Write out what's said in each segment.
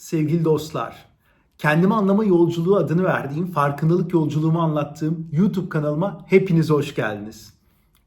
sevgili dostlar. Kendimi anlama yolculuğu adını verdiğim, farkındalık yolculuğumu anlattığım YouTube kanalıma hepiniz hoş geldiniz.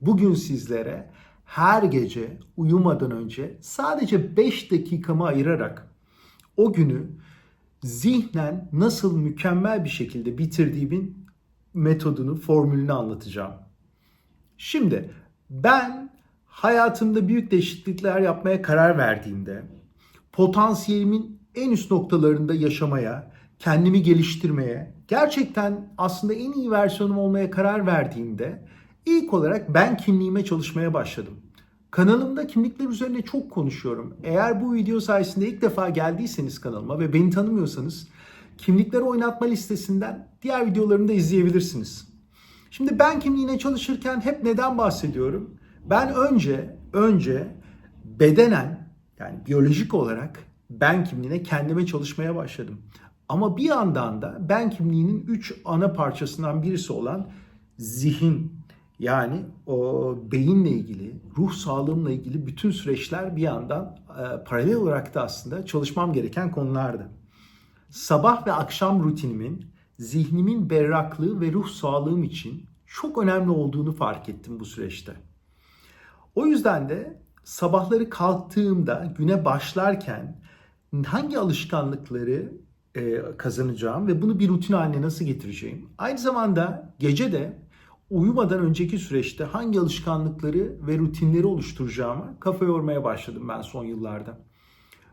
Bugün sizlere her gece uyumadan önce sadece 5 dakikamı ayırarak o günü zihnen nasıl mükemmel bir şekilde bitirdiğimin metodunu, formülünü anlatacağım. Şimdi ben hayatımda büyük değişiklikler yapmaya karar verdiğimde potansiyelimin en üst noktalarında yaşamaya, kendimi geliştirmeye, gerçekten aslında en iyi versiyonum olmaya karar verdiğimde ilk olarak ben kimliğime çalışmaya başladım. Kanalımda kimlikler üzerine çok konuşuyorum. Eğer bu video sayesinde ilk defa geldiyseniz kanalıma ve beni tanımıyorsanız kimlikleri oynatma listesinden diğer videolarımı da izleyebilirsiniz. Şimdi ben kimliğine çalışırken hep neden bahsediyorum? Ben önce önce bedenen yani biyolojik olarak ben kimliğine kendime çalışmaya başladım. Ama bir yandan da ben kimliğinin üç ana parçasından birisi olan zihin yani o beyinle ilgili, ruh sağlığımla ilgili bütün süreçler bir yandan e, paralel olarak da aslında çalışmam gereken konulardı. Sabah ve akşam rutinimin zihnimin berraklığı ve ruh sağlığım için çok önemli olduğunu fark ettim bu süreçte. O yüzden de sabahları kalktığımda güne başlarken hangi alışkanlıkları e, kazanacağım ve bunu bir rutin haline nasıl getireceğim. Aynı zamanda gece de uyumadan önceki süreçte hangi alışkanlıkları ve rutinleri oluşturacağımı kafa yormaya başladım ben son yıllarda.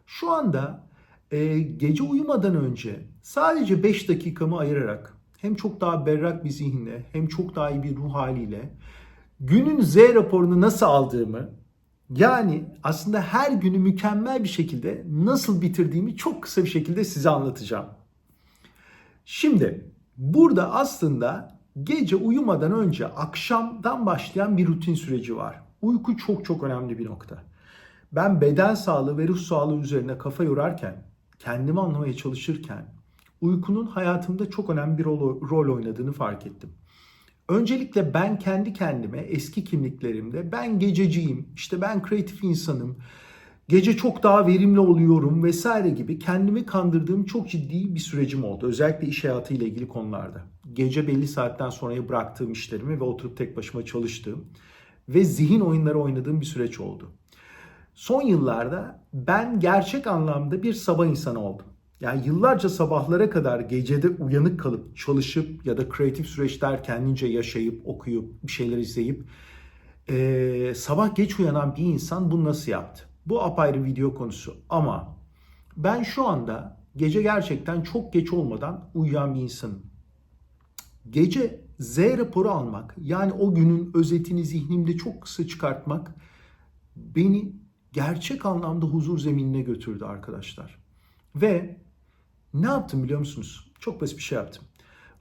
Şu anda e, gece uyumadan önce sadece 5 dakikamı ayırarak hem çok daha berrak bir zihinle hem çok daha iyi bir ruh haliyle günün Z raporunu nasıl aldığımı yani aslında her günü mükemmel bir şekilde nasıl bitirdiğimi çok kısa bir şekilde size anlatacağım. Şimdi burada aslında gece uyumadan önce akşamdan başlayan bir rutin süreci var. Uyku çok çok önemli bir nokta. Ben beden sağlığı ve ruh sağlığı üzerine kafa yorarken, kendimi anlamaya çalışırken uykunun hayatımda çok önemli bir rol, oynadığını fark ettim. Öncelikle ben kendi kendime eski kimliklerimde ben gececiyim, işte ben kreatif insanım, gece çok daha verimli oluyorum vesaire gibi kendimi kandırdığım çok ciddi bir sürecim oldu. Özellikle iş hayatıyla ilgili konularda. Gece belli saatten sonraya bıraktığım işlerimi ve oturup tek başıma çalıştığım ve zihin oyunları oynadığım bir süreç oldu. Son yıllarda ben gerçek anlamda bir sabah insanı oldum. Yani yıllarca sabahlara kadar gecede uyanık kalıp çalışıp ya da kreatif süreçler kendince yaşayıp okuyup bir şeyler izleyip e, sabah geç uyanan bir insan bunu nasıl yaptı? Bu apayrı video konusu ama ben şu anda gece gerçekten çok geç olmadan uyuyan bir insanım. Gece Z raporu almak yani o günün özetini zihnimde çok kısa çıkartmak beni gerçek anlamda huzur zeminine götürdü arkadaşlar. Ve ne yaptım biliyor musunuz? Çok basit bir şey yaptım.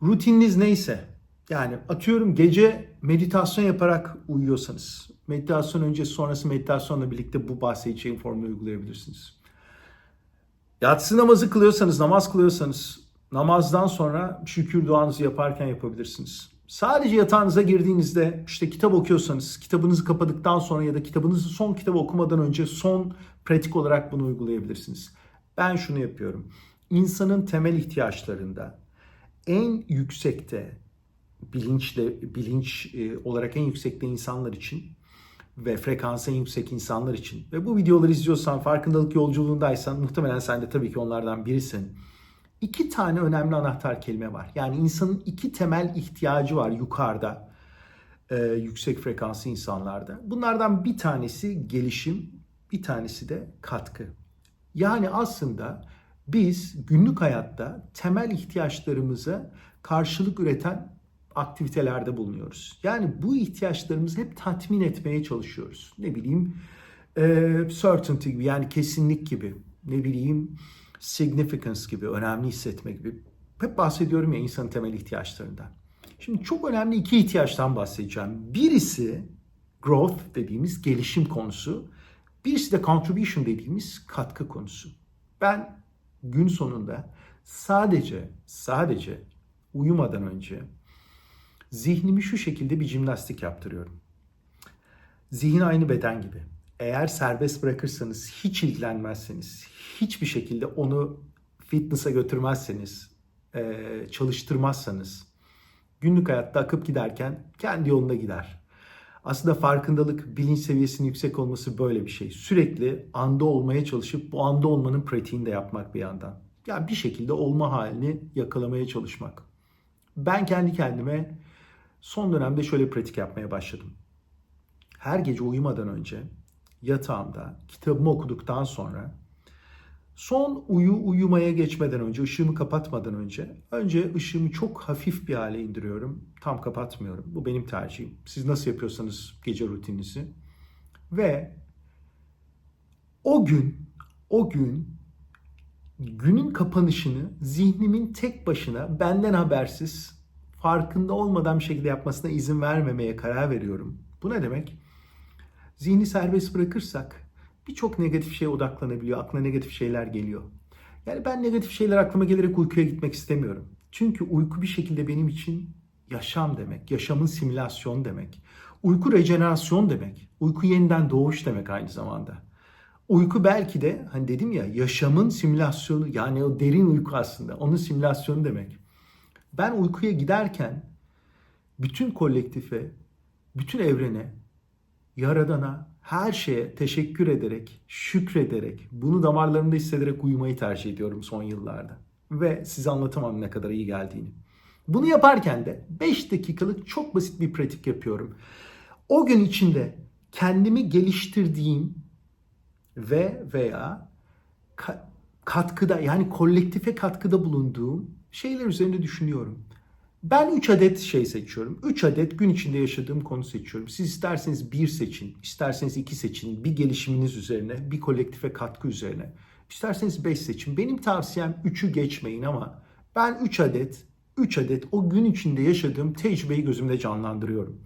Rutininiz neyse yani atıyorum gece meditasyon yaparak uyuyorsanız meditasyon öncesi sonrası meditasyonla birlikte bu bahsedeceğim formülü uygulayabilirsiniz. Yatsı namazı kılıyorsanız, namaz kılıyorsanız namazdan sonra şükür duanızı yaparken yapabilirsiniz. Sadece yatağınıza girdiğinizde işte kitap okuyorsanız kitabınızı kapadıktan sonra ya da kitabınızı son kitabı okumadan önce son pratik olarak bunu uygulayabilirsiniz. Ben şunu yapıyorum insanın temel ihtiyaçlarında en yüksekte bilinçle bilinç e, olarak en yüksekte insanlar için ve frekansı en yüksek insanlar için ve bu videoları izliyorsan farkındalık yolculuğundaysan muhtemelen sen de tabii ki onlardan birisin. İki tane önemli anahtar kelime var. Yani insanın iki temel ihtiyacı var yukarıda e, yüksek frekanslı insanlarda. Bunlardan bir tanesi gelişim, bir tanesi de katkı. Yani aslında biz günlük hayatta temel ihtiyaçlarımıza karşılık üreten aktivitelerde bulunuyoruz. Yani bu ihtiyaçlarımızı hep tatmin etmeye çalışıyoruz. Ne bileyim e, certainty gibi yani kesinlik gibi ne bileyim significance gibi önemli hissetme gibi hep bahsediyorum ya insanın temel ihtiyaçlarından. Şimdi çok önemli iki ihtiyaçtan bahsedeceğim. Birisi growth dediğimiz gelişim konusu. Birisi de contribution dediğimiz katkı konusu. Ben gün sonunda sadece sadece uyumadan önce zihnimi şu şekilde bir jimnastik yaptırıyorum. Zihin aynı beden gibi. Eğer serbest bırakırsanız, hiç ilgilenmezseniz, hiçbir şekilde onu fitness'a götürmezseniz, çalıştırmazsanız günlük hayatta akıp giderken kendi yolunda gider. Aslında farkındalık, bilinç seviyesinin yüksek olması böyle bir şey. Sürekli anda olmaya çalışıp bu anda olmanın pratiğini de yapmak bir yandan. Yani bir şekilde olma halini yakalamaya çalışmak. Ben kendi kendime son dönemde şöyle pratik yapmaya başladım. Her gece uyumadan önce yatağımda kitabımı okuduktan sonra son uyu uyumaya geçmeden önce ışığımı kapatmadan önce önce ışığımı çok hafif bir hale indiriyorum. Tam kapatmıyorum. Bu benim tercihim. Siz nasıl yapıyorsanız gece rutininizi ve o gün o gün günün kapanışını zihnimin tek başına benden habersiz farkında olmadan bir şekilde yapmasına izin vermemeye karar veriyorum. Bu ne demek? Zihni serbest bırakırsak birçok negatif şeye odaklanabiliyor. Aklına negatif şeyler geliyor. Yani ben negatif şeyler aklıma gelerek uykuya gitmek istemiyorum. Çünkü uyku bir şekilde benim için yaşam demek. Yaşamın simülasyonu demek. Uyku rejenerasyon demek. Uyku yeniden doğuş demek aynı zamanda. Uyku belki de hani dedim ya yaşamın simülasyonu yani o derin uyku aslında onun simülasyonu demek. Ben uykuya giderken bütün kolektife, bütün evrene, yaradana, her şeye teşekkür ederek, şükrederek, bunu damarlarında hissederek uyumayı tercih ediyorum son yıllarda. Ve size anlatamam ne kadar iyi geldiğini. Bunu yaparken de 5 dakikalık çok basit bir pratik yapıyorum. O gün içinde kendimi geliştirdiğim ve veya katkıda yani kolektife katkıda bulunduğum şeyler üzerinde düşünüyorum. Ben 3 adet şey seçiyorum. 3 adet gün içinde yaşadığım konu seçiyorum. Siz isterseniz bir seçin, isterseniz iki seçin. Bir gelişiminiz üzerine, bir kolektife katkı üzerine. İsterseniz 5 seçin. Benim tavsiyem 3'ü geçmeyin ama ben 3 adet, 3 adet o gün içinde yaşadığım tecrübeyi gözümde canlandırıyorum.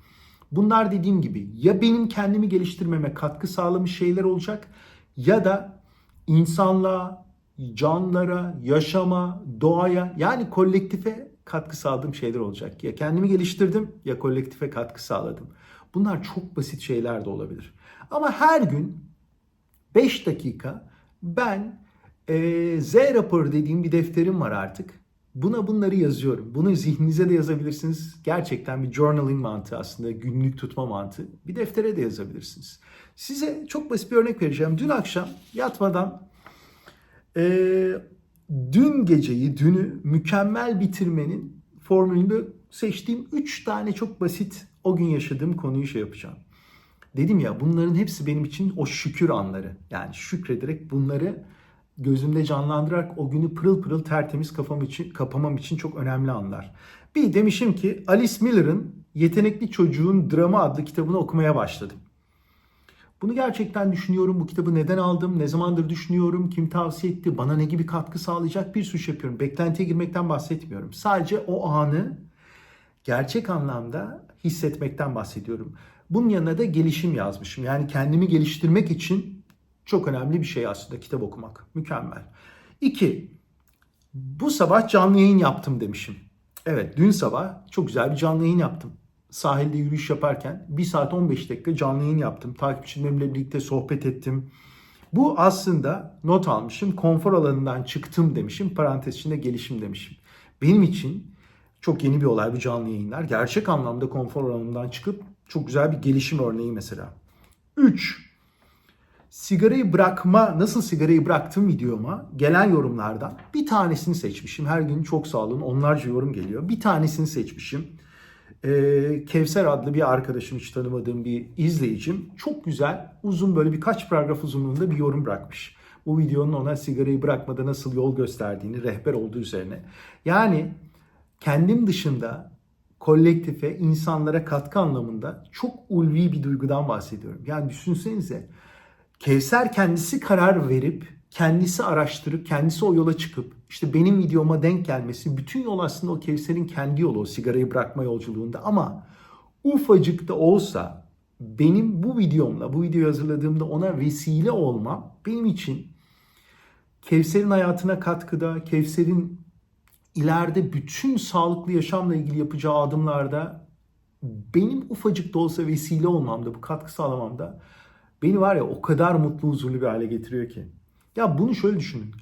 Bunlar dediğim gibi ya benim kendimi geliştirmeme katkı sağlamış şeyler olacak ya da insanlığa, canlara, yaşama, doğaya yani kolektife katkı sağladığım şeyler olacak. Ya kendimi geliştirdim ya kolektife katkı sağladım. Bunlar çok basit şeyler de olabilir. Ama her gün 5 dakika ben e, Z raporu dediğim bir defterim var artık. Buna bunları yazıyorum. Bunu zihninize de yazabilirsiniz. Gerçekten bir journaling mantığı aslında günlük tutma mantığı. Bir deftere de yazabilirsiniz. Size çok basit bir örnek vereceğim. Dün akşam yatmadan e, dün geceyi, dünü mükemmel bitirmenin formülünde seçtiğim 3 tane çok basit o gün yaşadığım konuyu şey yapacağım. Dedim ya bunların hepsi benim için o şükür anları. Yani şükrederek bunları gözümde canlandırarak o günü pırıl pırıl tertemiz kafam için, kapamam için çok önemli anlar. Bir demişim ki Alice Miller'ın Yetenekli Çocuğun Dramı adlı kitabını okumaya başladım. Bunu gerçekten düşünüyorum. Bu kitabı neden aldım? Ne zamandır düşünüyorum? Kim tavsiye etti? Bana ne gibi katkı sağlayacak? Bir sürü şey yapıyorum. Beklentiye girmekten bahsetmiyorum. Sadece o anı gerçek anlamda hissetmekten bahsediyorum. Bunun yanına da gelişim yazmışım. Yani kendimi geliştirmek için çok önemli bir şey aslında kitap okumak. Mükemmel. İki, bu sabah canlı yayın yaptım demişim. Evet dün sabah çok güzel bir canlı yayın yaptım sahilde yürüyüş yaparken 1 saat 15 dakika canlı yayın yaptım. Takipçilerimle birlikte sohbet ettim. Bu aslında not almışım. Konfor alanından çıktım demişim. Parantez içinde gelişim demişim. Benim için çok yeni bir olay bu canlı yayınlar. Gerçek anlamda konfor alanından çıkıp çok güzel bir gelişim örneği mesela. 3. Sigarayı bırakma, nasıl sigarayı bıraktım videoma gelen yorumlardan bir tanesini seçmişim. Her gün çok sağ olun onlarca yorum geliyor. Bir tanesini seçmişim e, Kevser adlı bir arkadaşım hiç tanımadığım bir izleyicim çok güzel uzun böyle birkaç paragraf uzunluğunda bir yorum bırakmış. Bu videonun ona sigarayı bırakmada nasıl yol gösterdiğini rehber olduğu üzerine. Yani kendim dışında kolektife, insanlara katkı anlamında çok ulvi bir duygudan bahsediyorum. Yani düşünsenize Kevser kendisi karar verip kendisi araştırıp kendisi o yola çıkıp işte benim videoma denk gelmesi bütün yol aslında o Kevser'in kendi yolu o sigarayı bırakma yolculuğunda ama ufacık da olsa benim bu videomla bu videoyu hazırladığımda ona vesile olmam benim için Kevser'in hayatına katkıda, Kevser'in ileride bütün sağlıklı yaşamla ilgili yapacağı adımlarda benim ufacık da olsa vesile olmamda, bu katkı sağlamamda beni var ya o kadar mutlu huzurlu bir hale getiriyor ki. Ya bunu şöyle düşünün.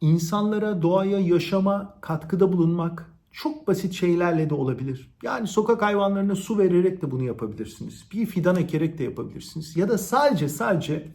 insanlara, doğaya, yaşama katkıda bulunmak çok basit şeylerle de olabilir. Yani sokak hayvanlarına su vererek de bunu yapabilirsiniz. Bir fidan ekerek de yapabilirsiniz. Ya da sadece sadece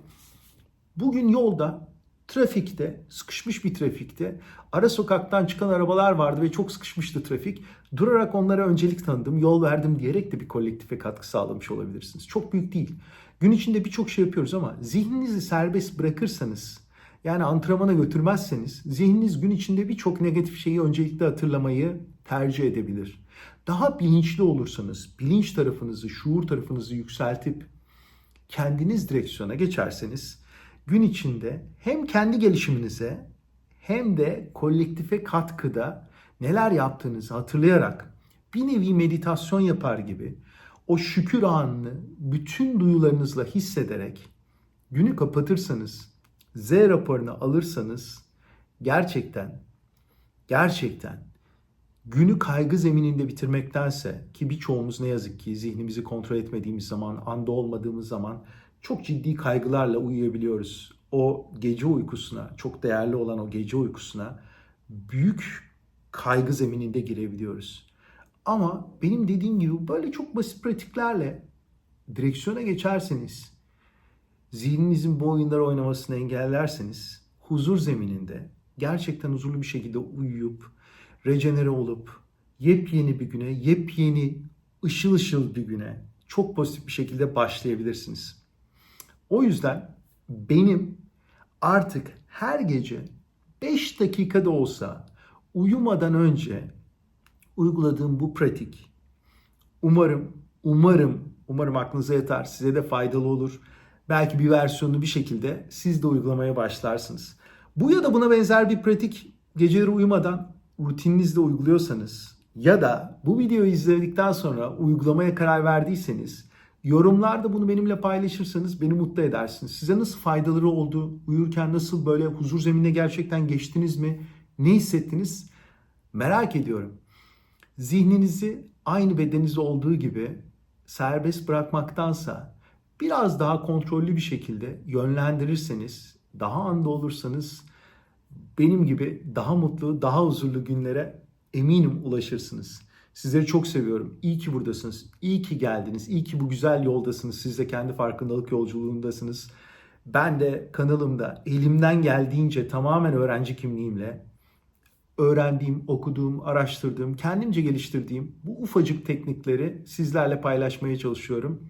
bugün yolda, trafikte, sıkışmış bir trafikte ara sokaktan çıkan arabalar vardı ve çok sıkışmıştı trafik. Durarak onlara öncelik tanıdım, yol verdim diyerek de bir kolektife katkı sağlamış olabilirsiniz. Çok büyük değil. Gün içinde birçok şey yapıyoruz ama zihninizi serbest bırakırsanız yani antrenmana götürmezseniz zihniniz gün içinde birçok negatif şeyi öncelikle hatırlamayı tercih edebilir. Daha bilinçli olursanız, bilinç tarafınızı, şuur tarafınızı yükseltip kendiniz direksiyona geçerseniz gün içinde hem kendi gelişiminize hem de kolektife katkıda neler yaptığınızı hatırlayarak bir nevi meditasyon yapar gibi o şükür anını bütün duyularınızla hissederek günü kapatırsanız, Z raporunu alırsanız gerçekten gerçekten günü kaygı zemininde bitirmektense ki birçoğumuz ne yazık ki zihnimizi kontrol etmediğimiz zaman, anda olmadığımız zaman çok ciddi kaygılarla uyuyabiliyoruz. O gece uykusuna, çok değerli olan o gece uykusuna büyük kaygı zemininde girebiliyoruz. Ama benim dediğim gibi böyle çok basit pratiklerle direksiyona geçerseniz, zihninizin bu oyunları oynamasını engellerseniz, huzur zemininde gerçekten huzurlu bir şekilde uyuyup, rejenere olup, yepyeni bir güne, yepyeni ışıl ışıl bir güne çok pozitif bir şekilde başlayabilirsiniz. O yüzden benim artık her gece 5 dakikada olsa uyumadan önce uyguladığım bu pratik umarım umarım umarım aklınıza yatar. Size de faydalı olur. Belki bir versiyonunu bir şekilde siz de uygulamaya başlarsınız. Bu ya da buna benzer bir pratik geceleri uyumadan rutininizde uyguluyorsanız ya da bu videoyu izledikten sonra uygulamaya karar verdiyseniz yorumlarda bunu benimle paylaşırsanız beni mutlu edersiniz. Size nasıl faydaları oldu? Uyurken nasıl böyle huzur zeminine gerçekten geçtiniz mi? Ne hissettiniz? Merak ediyorum. Zihninizi aynı bedeninizde olduğu gibi serbest bırakmaktansa biraz daha kontrollü bir şekilde yönlendirirseniz, daha anda olursanız benim gibi daha mutlu, daha huzurlu günlere eminim ulaşırsınız. Sizleri çok seviyorum. İyi ki buradasınız. İyi ki geldiniz. İyi ki bu güzel yoldasınız. Siz de kendi farkındalık yolculuğundasınız. Ben de kanalımda elimden geldiğince tamamen öğrenci kimliğimle öğrendiğim, okuduğum, araştırdığım, kendimce geliştirdiğim bu ufacık teknikleri sizlerle paylaşmaya çalışıyorum.